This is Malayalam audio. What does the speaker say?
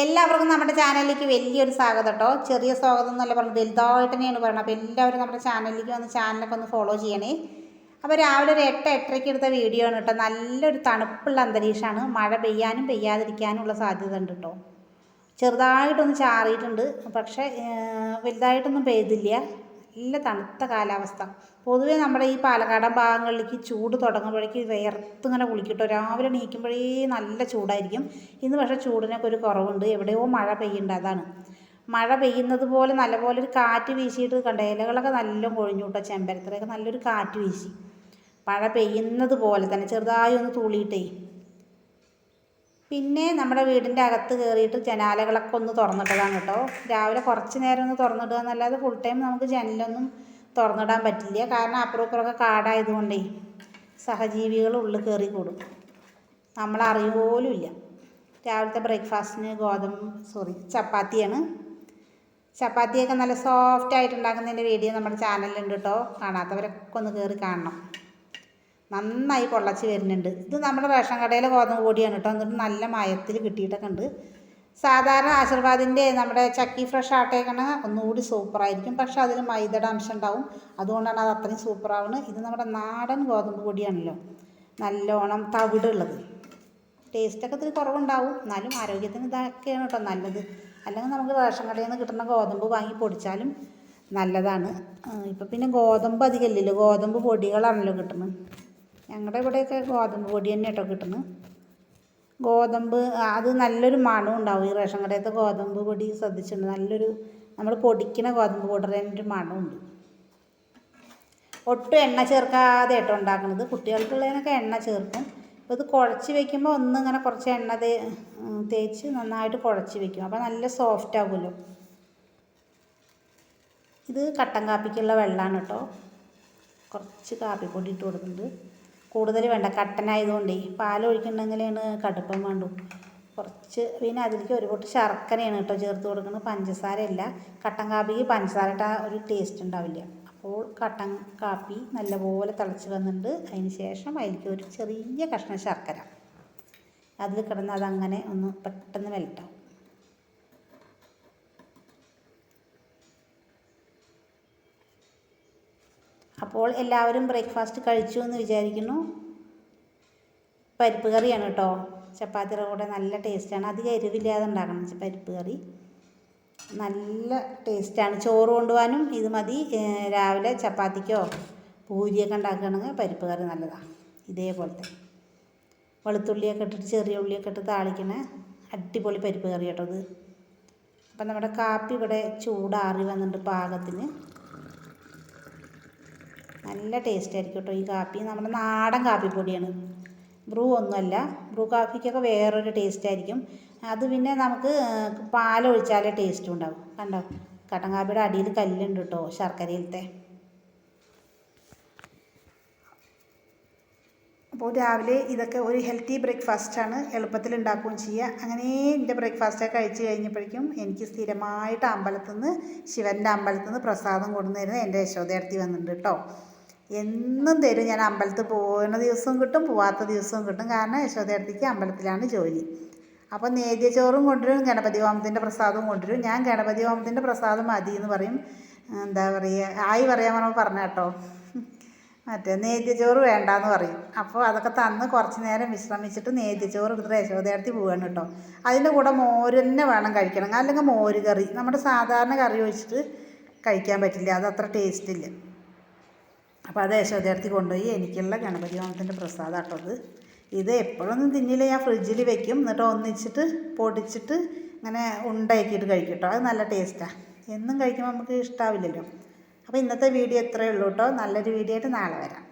എല്ലാവർക്കും നമ്മുടെ ചാനലിലേക്ക് വലിയൊരു സ്വാഗതം കേട്ടോ. ചെറിയ സ്വാഗതം എന്നല്ല പറഞ്ഞത് വലുതായിട്ട് തന്നെയാണ് പറയുന്നത് അപ്പോൾ എല്ലാവരും നമ്മുടെ ചാനലിലേക്ക് വന്ന് ചാനലൊക്കെ ഒന്ന് ഫോളോ ചെയ്യണേ. അപ്പോൾ രാവിലെ ഒരു എട്ട് എട്ടരയ്ക്ക് എടുത്ത വീഡിയോ ആണ് കേട്ടോ. നല്ലൊരു തണുപ്പുള്ള അന്തരീക്ഷമാണ്. മഴ പെയ്യാനും പെയ്യാതിരിക്കാനുള്ള സാധ്യത ഉണ്ട് കേട്ടോ. ചെറുതായിട്ടൊന്ന് ചാറിയിട്ടുണ്ട്. പക്ഷേ വലുതായിട്ടൊന്നും പെയ്തില്ല. നല്ല തണുത്ത കാലാവസ്ഥ. പൊതുവേ നമ്മുടെ ഈ പാലക്കാടൻ ഭാഗങ്ങളിലേക്ക് ചൂട് തുടങ്ങുമ്പോഴേക്ക് വിയർത്തിങ്ങനെ കുളിക്കട്ടോ. രാവിലെ എണീക്കുമ്പോഴേ നല്ല ചൂടായിരിക്കും. ഇന്ന് പക്ഷേ ചൂടിനൊക്കെ ഒരു കുറവുണ്ട്. എവിടെയോ മഴ പെയ്യേണ്ട അതാണ്. മഴ പെയ്യുന്നത് പോലെ നല്ലപോലെ ഒരു കാറ്റ് വീശിയിട്ട് കണ്ട? ഇലകളൊക്കെ നല്ല കൊഴിഞ്ഞു കേട്ടോ ചെമ്പരത്തിലൊക്കെ നല്ലൊരു കാറ്റ് വീശി. മഴ പെയ്യുന്നത് പോലെ തന്നെ ചെറുതായി ഒന്ന് തൂളിയിട്ടേ പിന്നെ നമ്മുടെ വീടിന്റെ അകത്ത് കയറിയിട്ട് ജനാലകളൊക്കെ ഒന്ന് തുറന്നിട്ടതാണ് കേട്ടോ. രാവിലെ കുറച്ച് നേരം ഒന്ന് തുറന്നിടുക എന്നല്ലാതെ ഫുൾ ടൈം നമുക്ക് ജനലൊന്നും തുറന്നിടാൻ പറ്റില്ല. കാരണം അപ്പുറം ഇപ്പുറമൊക്കെ കാടായതുകൊണ്ടേ സഹജീവികൾ ഉള്ളിൽ കയറി കൂടും. നമ്മൾ പോലും ഇല്ല. രാവിലത്തെ ബ്രേക്ക്ഫാസ്റ്റിന് ഗോതമ്പ് സോറി ചപ്പാത്തിയാണ്. ചപ്പാത്തിയൊക്കെ നല്ല സോഫ്റ്റ് ആയിട്ട് ഉണ്ടാക്കുന്നതിന്റെ വീഡിയോ നമ്മുടെ ചാനലിലുണ്ട് കേട്ടോ. കാണാത്തവരൊക്കെ ഒന്ന് കയറി കാണണം. നന്നായി പൊള്ളച്ച് വരുന്നുണ്ട്. ഇത് നമ്മുടെ റേഷൻ കടയിലെ ഗോതമ്പ് പൊടിയാണ് കേട്ടോ. എന്നിട്ട് നല്ല മയത്തിൽ കിട്ടിയിട്ടൊക്കെ ഉണ്ട്. സാധാരണ ആശീർവാദിന്റെ നമ്മുടെ ചക്കി ഫ്രഷ് ആട്ടേക്കണ ഒന്നുകൂടി സൂപ്പറായിരിക്കും. പക്ഷെ അതിൽ മൈദയുടെ അംശം ഉണ്ടാവും. അതുകൊണ്ടാണ് അത് അത്രയും സൂപ്പറാവുന്നത് ഇത് നമ്മുടെ നാടൻ ഗോതമ്പ് പൊടിയാണല്ലോ. നല്ലോണം തവിടുള്ളത്. ടേസ്റ്റൊക്കെ ഇത്തിരി കുറവുണ്ടാവും. എന്നാലും ആരോഗ്യത്തിന് ഇതൊക്കെയാണ് കേട്ടോ നല്ലത്. അല്ലെങ്കിൽ നമുക്ക് റേഷൻ കടയിൽ നിന്ന് കിട്ടുന്ന ഗോതമ്പ് വാങ്ങി പൊടിച്ചാലും നല്ലതാണ്. ഇപ്പം പിന്നെ ഗോതമ്പ് അധികം ഇല്ലല്ലോ. ഗോതമ്പ് പൊടികളാണല്ലോ കിട്ടുന്നത്. ഞങ്ങളുടെ ഇവിടെയൊക്കെ ഗോതമ്പ് പൊടി തന്നെ കേട്ടോ കിട്ടുന്നത് ഗോതമ്പ് അത് നല്ലൊരു മണം ഉണ്ടാവും. ഈ റേഷൻ കടയത്തെ ഗോതമ്പ് പൊടി ശ്രദ്ധിച്ചിട്ടുണ്ട്. നല്ലൊരു നമ്മൾ പൊടിക്കുന്ന ഗോതമ്പ് പൊടിയുടെ ഒരു മണമുണ്ട് ഒട്ടും എണ്ണ ചേർക്കാതെ കേട്ടോ ഉണ്ടാക്കുന്നത് കുട്ടികൾക്കുള്ളതിനൊക്കെ എണ്ണ ചേർക്കും. അപ്പോൾ ഇത് കുഴച്ച് വെക്കുമ്പോൾ ഒന്ന് ഇങ്ങനെ കുറച്ച് എണ്ണ തേ തേച്ച് നന്നായിട്ട് കുഴച്ച് വെക്കും. അപ്പോൾ നല്ല സോഫ്റ്റ് ആകുമല്ലോ ഇത് കട്ടൻ കാപ്പിക്കുള്ള വെള്ളമാണ് കേട്ടോ. കുറച്ച് കാപ്പിപ്പൊടി ഇട്ട് കൊടുക്കുന്നുണ്ട്. കൂടുതൽ വേണ്ട. കട്ടനായതുകൊണ്ടേ പാൽ ഒഴിക്കുന്നുണ്ടെങ്കിലാണ് കടുപ്പം വേണ്ടു. കുറച്ച് പിന്നെ അതിലേക്ക് ഒരു പൊട്ട് ശർക്കരയാണ് കേട്ടോ ചേർത്ത് കൊടുക്കുന്നത്. പഞ്ചസാരയല്ല. കട്ടൻ കാപ്പിക്ക് പഞ്ചസാര ഇട്ടാൽ ഒരു ടേസ്റ്റ് ഉണ്ടാവില്ല. അപ്പോൾ കട്ടൻ കാപ്പി നല്ലപോലെ തിളച്ച് വന്നിട്ടുണ്ട്. അതിന് ശേഷം അതിലേക്ക് ഒരു ചെറിയ കഷ്ണം ശർക്കര. അതിൽ കിടന്ന് അതങ്ങനെ ഒന്ന് പെട്ടെന്ന് മെൽറ്റാവും അപ്പോൾ എല്ലാവരും ബ്രേക്ക്ഫാസ്റ്റ് കഴിച്ചു എന്ന് വിചാരിക്കുന്നു. പരിപ്പ് കറിയാണ് കേട്ടോ. ചപ്പാത്തിയുടെ കൂടെ നല്ല ടേസ്റ്റാണ്. അധികം എരിവില്ലാതെ ഉണ്ടാക്കണം പരിപ്പ് കറി. നല്ല ടേസ്റ്റാണ്. ചോറ് കൊണ്ടുപോകാനും ഇത് മതി. രാവിലെ ചപ്പാത്തിക്കോ പൂരിയൊക്കെ ഉണ്ടാക്കുകയാണെങ്കിൽ പരിപ്പ് കറി നല്ലതാണ് ഇതേപോലത്തെ. വെളുത്തുള്ളിയൊക്കെ ഇട്ടിട്ട് ചെറിയ ഉള്ളിയൊക്കെ ഇട്ട് താളിക്കണ അടിപൊളി പരിപ്പ് കറി കേട്ടോ ഇത്. അപ്പം നമ്മുടെ കാപ്പി ഇവിടെ ചൂടാറി വന്നിട്ടുണ്ട് പാകത്തിന്. നല്ല ടേസ്റ്റ് ആയിരിക്കും കേട്ടോ ഈ കാപ്പി. നമ്മുടെ നാടൻ കാപ്പിപ്പൊടിയാണ്. ബ്രൂ ഒന്നുമല്ല. ബ്രൂ കാപ്പിക്കൊക്കെ വേറൊരു ടേസ്റ്റ് ആയിരിക്കും. അത് പിന്നെ നമുക്ക് പാലൊഴിച്ചാലേ ടേസ്റ്റ് ഉണ്ടാവും. കണ്ടോ? കട്ടൻ കാപ്പിയുടെ അടിയിൽ കല്ലുണ്ട് കേട്ടോ ശർക്കരയിലത്തെ. അപ്പോൾ രാവിലെ ഇതൊക്കെ ഒരു ഹെൽത്തി ബ്രേക്ക്ഫാസ്റ്റാണ് എളുപ്പത്തിൽ ഉണ്ടാക്കുകയും ചെയ്യുക. അങ്ങനെ എന്റെ ബ്രേക്ക്ഫാസ്റ്റൊക്കെ കഴിച്ച് കഴിഞ്ഞപ്പോഴേക്കും എനിക്ക് സ്ഥിരമായിട്ട് അമ്പലത്തിൽ നിന്ന് ശിവന്റെ അമ്പലത്തിൽ നിന്ന് പ്രസാദം കൊണ്ടുവന്നിരുന്ന എന്റെ യശോദയർത്തി വന്നിട്ടുണ്ട് കേട്ടോ. എന്നും തരും. ഞാൻ അമ്പലത്തിൽ പോകുന്ന ദിവസവും കിട്ടും പോവാത്ത ദിവസവും കിട്ടും. കാരണം യശോദയർത്തിക്ക് അമ്പലത്തിലാണ് ജോലി. അപ്പോൾ നേദ്യച്ചോറും കൊണ്ടുവരും ഗണപതി ഹോമത്തിന്റെ പ്രസാദവും കൊണ്ടുവരും. ഞാൻ ഗണപതി ഹോമത്തിന്റെ പ്രസാദം മതി എന്ന് പറയും. എന്താ പറയുക ആയി പറയാൻ പറഞ്ഞപ്പോൾ പറഞ്ഞ കേട്ടോ. മറ്റേ നേദ്യച്ചോറ് വേണ്ടാന്ന് പറയും. അപ്പോൾ അതൊക്കെ തന്ന് കുറച്ച് നേരം വിശ്രമിച്ചിട്ട് നേദ്യച്ചോറ് എടുത്തിട്ട് യശോദയർത്തി പോവാണ് കേട്ടോ. അതിന്റെ കൂടെ മോര് തന്നെ വേണം കഴിക്കണം. അല്ലെങ്കിൽ മോര് കറി. നമ്മുടെ സാധാരണ കറി ഒഴിച്ചിട്ട് കഴിക്കാൻ പറ്റില്ല. അത് അത്ര ടേസ്റ്റ് ഇല്ല. അപ്പോൾ അത് യശോദയർത്തി കൊണ്ടുപോയി. എനിക്കുള്ള ഗണപതി ഹോമത്തിന്റെ പ്രസാദം കേട്ടോ അത്. ഇത് എപ്പോഴൊന്നും തിന്നില്ല. ഞാൻ ഫ്രിഡ്ജിൽ വെക്കും. എന്നിട്ട് ഒന്നിച്ചിട്ട് പൊടിച്ചിട്ട് ഇങ്ങനെ ഉണ്ടാക്കിയിട്ട് കഴിക്കും കേട്ടോ അത് നല്ല ടേസ്റ്റാണ് എന്നും കഴിക്കുമ്പോൾ നമുക്ക് ഇഷ്ടാവില്ലല്ലോ. അപ്പോൾ ഇന്നത്തെ വീഡിയോ ഇത്രയേ ഉള്ളൂ കേട്ടോ നല്ലൊരു വീഡിയോ ആയിട്ട് നാളെ വരാം.